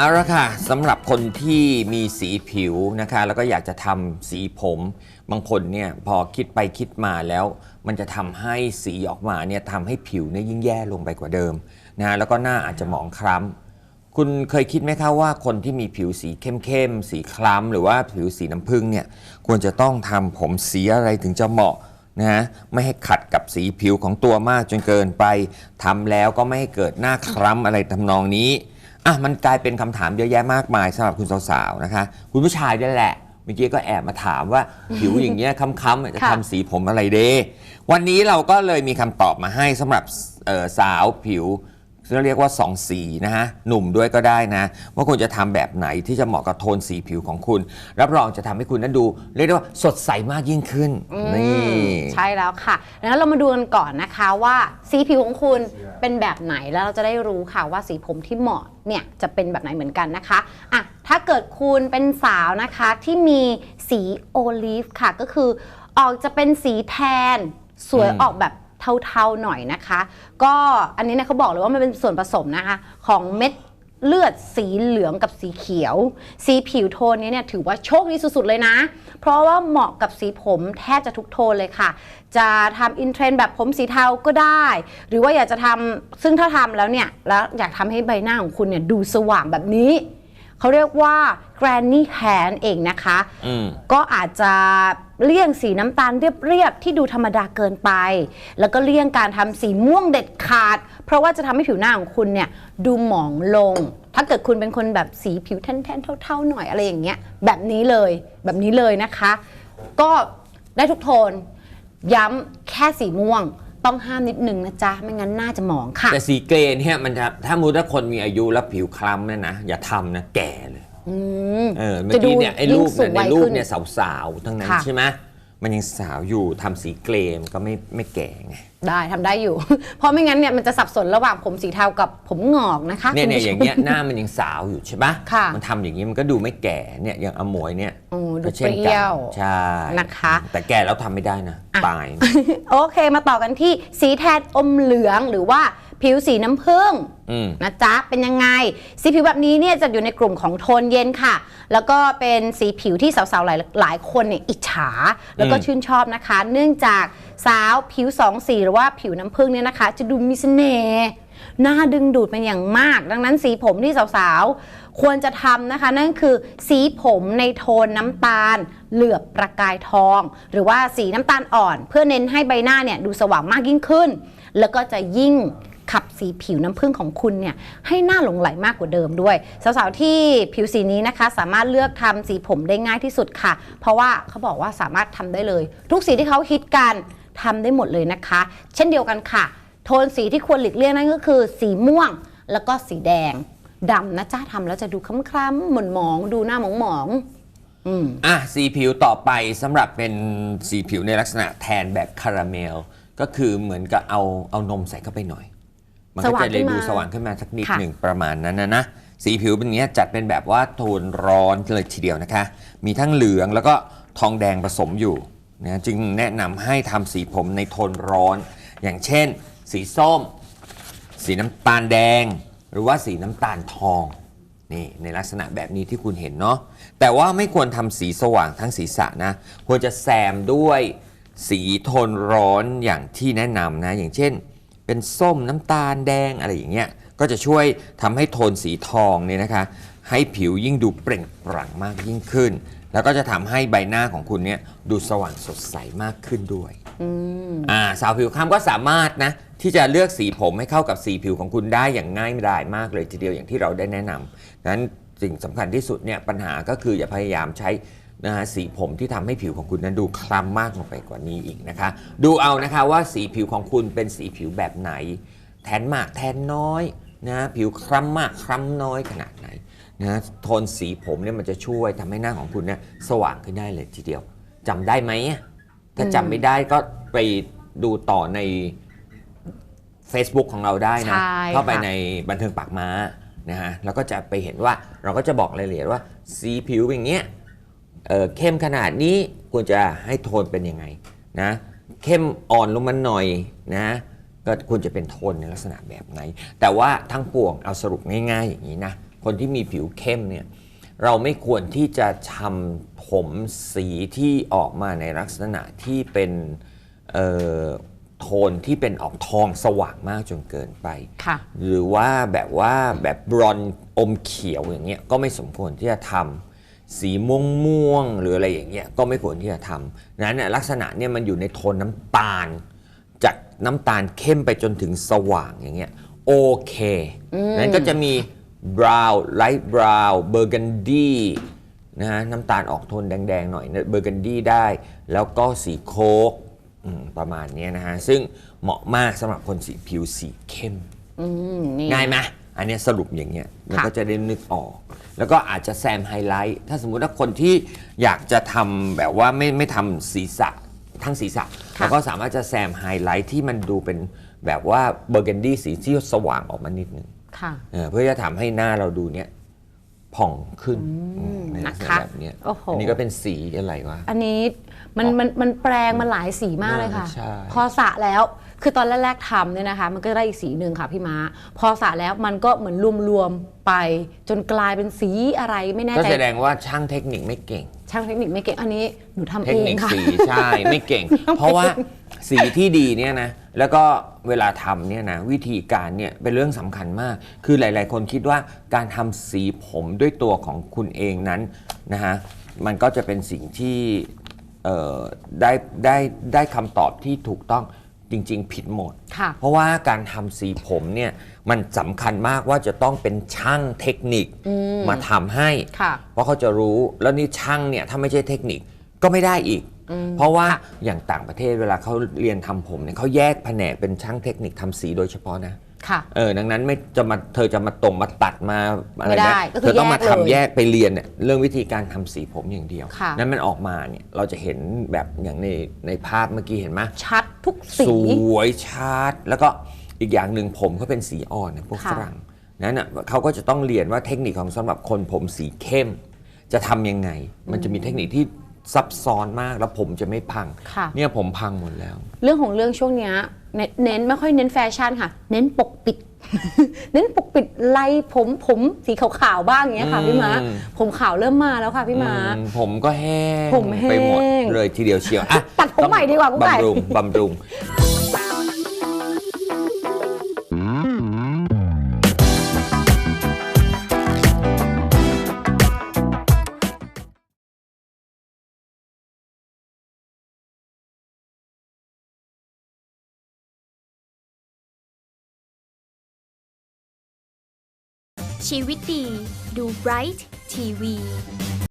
เอาละค่ะสำหรับคนที่มีสีผิวนะคะ แล้วก็อยากจะทำสีผม บางคนเนี่ยพอคิดไปคิดมาแล้ว มันจะทำให้สีออกมาเนี่ยทำให้ผิวเนี่ยยิ่งแย่ลงไปกว่าเดิมนะแล้วก็หน้าอาจจะหมองคล้ำคุณเคยคิดไหมคะว่าคนที่มีผิวสีเข้มๆสีคล้ำหรือว่าผิวสีน้ำผึ้งเนี่ยควรจะต้องทำผมสีอะไรถึงจะเหมาะนะฮะไม่ให้ขัดกับสีผิวของตัวมากจนเกินไปทำแล้วก็ไม่ให้เกิดหน้าคล้ำอะไรทำนองนี้ อะมันกลายเป็นคำถามเยอะแยะมากมายสำหรับคุณสาวๆนะคะ คุณผู้ชายด้วยแหละ เมื่อกี้ก็แอบมาถามว่า ผิวอย่างเงี้ยค้ำๆจะค่ะทำสีผมอะไรเด้วันนี้เราก็เลยมีคำตอบมาให้สำหรับเอ่อสาวผิวซึ่งเรียกว่า2สีนะฮะหนุ่มด้วยก็ได้นะ ว่าคุณจะทำแบบไหนที่จะเหมาะกับโทนสีผิวของคุณ รับรองจะทำให้คุณนั้นดู เรียกได้ว่าสดใสมากยิ่งขึ้นนี่ ใช่แล้วค่ะดังนั้นเรามาดูกันก่อนนะคะว่าสีผิวของคุณ เป็นแบบไหนแล้วเราจะได้รู้ค่ะว่าสีผมที่เหมาะเนี่ยจะเป็นแบบไหนเหมือนกันนะคะอะถ้าเกิดคุณเป็นสาวนะคะที่มีสีโอลีฟค่ะ ก็คือออกจะเป็นสีแทนสวยอืมออกแบบเทาๆหน่อยนะคะ ก็อันนี้เนี่ยเขาบอกเลยว่ามันเป็นส่วนผสมนะคะ ของเม็ด เลือดสีเหลืองกับสีเขียว สีผิวโทนนี้เนี่ยถือว่าโชคดีสุดๆเลยนะ เพราะว่าเหมาะกับสีผมแทบจะทุกโทนเลยค่ะ จะทำอินเทรนด์แบบผมสีเทาก็ได้ หรือว่าอยากจะทำซึ่งถ้าทำแล้วเนี่ย แล้วอยากทำให้ใบหน้าของคุณเนี่ยดูสว่างแบบนี้ เขาเรียกว่า granny hair เองนะคะอืมก็อาจจะ เลี่ยงสีน้ำตาลเรียบๆที่ดูธรรมดาเกินไป แล้วก็เลี่ยงการทำสีม่วงเด็ดขาด เพราะว่าจะทำให้ผิวหน้าของคุณเนี่ยดูหมองลง ถ้าเกิดคุณเป็นคนแบบสีผิวแท่นๆเท่าๆหน่อยอะไรอย่างเงี้ย แบบนี้เลยแบบนี้เลยนะคะ ก็ได้ทุกโทน ย้ำแค่สีม่วงต้องห้ามนิดนึงนะจ๊ะ ไม่งั้นหน้าจะหมองค่ะ แต่สีเกรนเนี่ยมันจะถ้ามูถ้าคนมีอายุแล้วผิวคล้ำเนี่ยนะ อย่าทำนะแก่เอืมเออเมื่อกี้เนี่ยไอ้รูปเนี่ยในยิ่งสูงวัยรูปขึ้นเนี่ยสาวๆทั้งนั้นค่ะ ใช่ไหมมันยังสาวอยู่ทำสีเกรนก็ไม่ไม่แก่ไงได้ทำได้อยู่ เพราะไม่งั้นเนี่ยมันจะสับสนระหว่างผมสีเทากับผมงอกนะคะเนี่ยคุณเนี่ยผู้ชม อย่างเงี้ยหน้ามันยังสาวอยู่ใช่ปะค่ะ มันทำอย่างนี้มันก็ดูไม่แก่เนี่ยอย่างอมวยเนี่ยโอ้ดูก็เช่นเปรี้กัยว ใช่นะคะ แต่แก่แล้วทำไม่ได้นะอะตาย โอเคมาต่อกันที่สีแทนอมเหลืองหรือว่าผิวสีน้ำผึ้งอืม นะจ๊ะ เป็นยังไง สีผิวแบบนี้เนี่ยจะอยู่ในกลุ่มของโทนเย็นค่ะ แล้วก็เป็นสีผิวที่สาวๆ หลายหลายคนเนี่ยอิจฉา แล้วก็อืมชื่นชอบนะคะ เนื่องจากสาวผิวสองสีหรือว่าผิวน้ำผึ้งเนี่ยนะคะ จะดูมีเสน่ห์น่าดึงดูดเป็นอย่างมาก ดังนั้นสีผมที่สาวๆ ควรจะทำนะคะ นั่นคือสีผมในโทนน้ำตาล เหลือบประกายทอง หรือว่าสีน้ำตาลอ่อน เพื่อเน้นให้ใบหน้าเนี่ยดูสว่างมากยิ่งขึ้น แล้วก็จะยิ่ง ขับสีผิวน้ำผึ้งของคุณเนี่ยให้หน้าหลงไหลมากกว่าเดิมด้วย สาวๆที่ผิวสีนี้นะคะ สามารถเลือกทำสีผมได้ง่ายที่สุดค่ะ เพราะว่าเขาบอกว่าสามารถทำได้เลย ทุกสีที่เขาฮิตกันทำได้หมดเลยนะคะ เช่นเดียวกันค่ะ โทนสีที่ควรหลีกเลี่ยงนั่นก็คือ สีม่วงแล้วก็สีแดงดำนะจ้าทำแล้วจะดูคล้ำๆหม่นหมองดูหน้าหมองๆอืมอะสีผิวต่อไปสำหรับเป็นสีผิวในลักษณะแทนแบบคาราเมล ก็คือเหมือนกับเอาเอานมใส่เข้าไปหน่อย มันก็สว่างจะเลยขึ้นดูมาสว่างขึ้นมาสักนิดค่ะหนึ่งประมาณนั้นนะนะสีผิวเป็นอย่างนี้ยจัดเป็นแบบว่าโทนร้อนเลยทีเดียวนะคะ มีทั้งเหลืองแล้วก็ทองแดงผสมอยู่นะจึงแนะนำให้ทำสีผมในโทนร้อน อย่างเช่น สีส้ม สีน้ำตาลแดง หรือว่าสีน้ำตาลทองนี่ในลักษณะแบบนี้ที่คุณเห็นเนาะแต่ว่าไม่ควรทำสีสว่างทั้งศีรษะนะ ควรจะแซมด้วยสีโทนร้อนอย่างที่แนะนำนะ อย่างเช่น เป็นส้มน้ำตาลแดงอะไรอย่างเงี้ยก็จะช่วยทำให้โทนสีทองเนี่ยนะคะ ให้ผิวยิ่งดูเปล่งปลั่งมากยิ่งขึ้น แล้วก็จะทำให้ใบหน้าของคุณเนี่ยดูสว่างสดใสมากขึ้นด้วยอืมอ่าสาวผิวคล้ำก็สามารถนะที่จะเลือกสีผมให้เข้ากับสีผิวของคุณได้อย่างง่ายดายมากเลยทีเดียวอย่างที่เราได้แนะนำดังนั้นสิ่งสำคัญที่สุดเนี่ยปัญหาก็คืออย่าพยายามใช้ นะฮะสีผมที่ทำให้ผิวของคุณนั้นดูคล้ำมากลงไปกว่านี้อีกนะคะ ดูเอานะคะว่าสีผิวของคุณเป็นสีผิวแบบไหน แทนมากแทนน้อยนะผิวคล้ำมากคล้ำน้อยขนาดไหนนะโทนสีผมเนี่ยมันจะช่วยทำให้หน้าของคุณเนี่ยสว่างขึ้นได้เลยทีเดียวจำได้ไหมอะถ้าจำไม่ได้ก็ไปดูต่อใน Facebook ของเราได้นะ ใช่เข้าไปค่ะ ในบันเทิงปากม้านะฮะแล้วก็จะไปเห็นว่าเราก็จะบอกรายละเอียดว่าสีผิวอย่างเงี้ย เอ่อเข้มขนาดนี้ควรจะให้โทนเป็นยังไงนะเข้มอ่อนลงมาหน่อยนะก็ควรจะเป็นโทนในลักษณะแบบไหน แต่ว่าทั้งปวงเอาสรุปง่ายๆอย่างนี้นะคนที่มีผิวเข้มเนี่ยเราไม่ควรที่จะทำผมสีที่ออกมาในลักษณะที่เป็นเอ่อโทนที่เป็นออกทองสว่างมากจนเกินไปค่ะหรือว่าแบบว่าแบบบรอนซ์อมเขียวอย่างเงี้ยก็ไม่สมควรที่จะทำ สีม่วงม่วงๆหรืออะไรอย่างเงี้ยก็ไม่ควรที่จะทำนั้นเนี่ยลักษณะเนี่ยมันอยู่ในโทนน้ำตาล จากน้ำตาลเข้มไปจนถึงสว่างอย่างเงี้ยโอเค นั้นก็จะมีบราวน์ไลท์บราวน์เบอร์กันดี้นะฮะน้ำตาลออกโทนแดง ๆ หน่อยเบอร์กันดี้ได้ แล้วก็สีโค้กอืมประมาณเนี้ยนะฮะ ซึ่งเหมาะมากสำหรับคนสีผิวสีเข้มอืมนี่ง่ายไหมอันเนี้ยสรุปอย่างเงี้ยมันค่ะก็จะได้นึกออก แล้วก็อาจจะแซมไฮไลท์ ถ้าสมมุติว่าคนที่อยากจะทำแบบว่าไม่ไม่ทำศีรษะทั้งศีรษะแล้วก็สามารถจะแซมไฮไลท์ที่มันดูเป็นแบบว่าเบอร์เกนดี้สีที่สว่างออกมานิดนึงค่ะ เออเพื่อจะทำให้หน้าเราดูเนี้ย ผ่องขึ้นอืมในลักษณะนะคะแบบเนี้ยโอ้โหอันนี้ก็เป็นสีอะไรวะ อันนี้มันมันมันแปลงมันหลายสีมากเลยค่ะใช่พอสระแล้วคือตอนแรกๆทำเนี่ยนะคะ มันก็ได้อีกสีหนึ่งค่ะพี่ม้า พอสระแล้วมันก็เหมือนรวมๆไป จนกลายเป็นสีอะไรไม่แน่ก็ใจแสดงว่าช่างเทคนิคไม่เก่ง ช่างเทคนิคไม่เก่งอันนี้หนูทำเทเอคงนิคค่ะสีใช่ไม่เก่ง เพราะว่า สีที่ดีเนี่ยนะแล้วก็เวลาทำเนี่ยนะวิธีการเนี่ยเป็นเรื่องสำคัญมาก คือหลาย ๆ คนคิดว่าการทำสีผมด้วยตัวของคุณเองนั้นนะฮะมันก็จะเป็นสิ่งที่เอ่อได้ได้ได้คำตอบที่ถูกต้องจริง ๆ ผิดหมด ค่ะ เพราะว่าการทำสีผมเนี่ยมันสำคัญมากว่าจะต้องเป็นช่างเทคนิคมาทำให้ ค่ะ เพราะเขาจะรู้แล้วนี่ช่างเนี่ยถ้าไม่ใช่เทคนิคก็ไม่ได้อีก เพราะว่าอย่างต่างประเทศเวลาเขาเรียนทำผมเนี่ยเขาแยกแผนกเป็นช่างเทคนิคทำสีโดยเฉพาะนะค่ะเออดังนั้นไม่จะมาเธอจะมาตรงมาตัดมาอะไรไม่ได้นะก็คือเธอต้องมาแยกเลยทำแยกไปเรียนเนี่ยเรื่องวิธีการทำสีผมอย่างเดียวค่ะนั้นมันออกมาเนี่ยเราจะเห็นแบบอย่างในในภาพเมื่อกี้เห็นไหมชัดทุกสีสวยชัดแล้วก็อีกอย่างหนึ่งผมเขาเป็นสีอ่อนเนี่ยพวกค่ะฝรั่งนั้นน่ะเขาก็จะต้องเรียนว่าเทคนิคของสำหรับคนผมสีเข้ม จะทำยังไง มันจะมีเทคนิคที่ ซับซ้อนมากแล้วผมจะไม่พัง ค่ะ เนี่ยผมพังหมดแล้ว เรื่องของเรื่องช่วงเนี้ยเน้นเน้นไม่ค่อยเน้นแฟชั่นค่ะ เน้นปกปิด เน้นปกปิดไรผมผมสีขาวๆบ้างอย่างเงี้ยค่ะพี่ม้าอืม ผมขาวเริ่มมาแล้วค่ะพี่ม้า อืมผมก็แห้งผมแห้ง ไปหมดเลยทีเดียวเชียวอะตัดผมใหม่ดีกว่ากุ๊กไก่ บำรุงบำรุง ชีวิตดี ดูไบรท์ทีวี